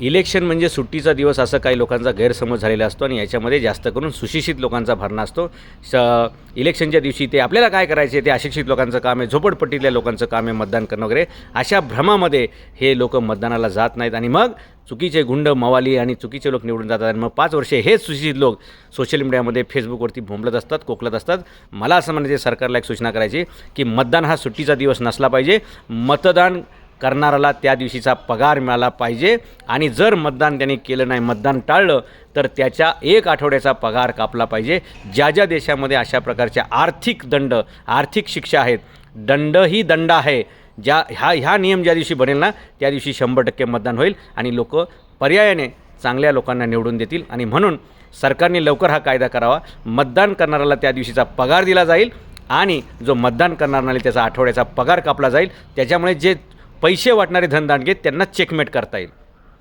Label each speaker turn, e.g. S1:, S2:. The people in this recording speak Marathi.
S1: इलेक्शन म्हणजे सुट्टीचा दिवस असं काही लोकांचा गैरसमज झालेला असतो आणि याच्यामध्ये जास्त करून सुशिक्षित लोकांचा भरणा असतो. स इलेक्शनच्या दिवशी ते आपल्याला काय करायचे ते अशिक्षित लोकांचं काम आहे झोपडपट्टीतल्या लोकांचं काम आहे मतदान करणं वगैरे. अशा भ्रमामध्ये हे लोक मतदानाला जात नाहीत आणि मग चुकीचे गुंड मवाली आणि चुकीचे लोक निवडून जातात आणि मग पाच वर्षे हेच सुशिक्षित लोक सोशल मीडियामध्ये फेसबुकवरती भोंबलत असतात कोकलत असतात. मला असं म्हणायचे सरकारला एक सूचना करायची की मतदान हा सुट्टीचा दिवस नसला पाहिजे. मतदान करणाऱ्याला त्या दिवशीचा पगार मिळाला पाहिजे. आणि जर मतदान त्यांनी केलं नाही मतदान टाळलं तर त्याच्या एक आठवड्याचा पगार कापला पाहिजे. ज्या ज्या देशामध्ये अशा प्रकारच्या आर्थिक दंड आर्थिक शिक्षा आहेत दंड ही दंड आहे. ज्या ह्या ह्या नियम ज्या दिवशी बनेल ना त्या दिवशी शंभर टक्के मतदान होईल आणि लोक पर्यायाने चांगल्या लोकांना निवडून देतील. आणि म्हणून सरकारने लवकर हा कायदा करावा. मतदान करणाऱ्याला त्या दिवशीचा पगार दिला जाईल आणि जो मतदान करणार नाही त्याचा आठवड्याचा पगार कापला जाईल. त्याच्यामुळे जे पैसे वाटणारे धनदांडगे त्यांना चेकमेट करता येईल.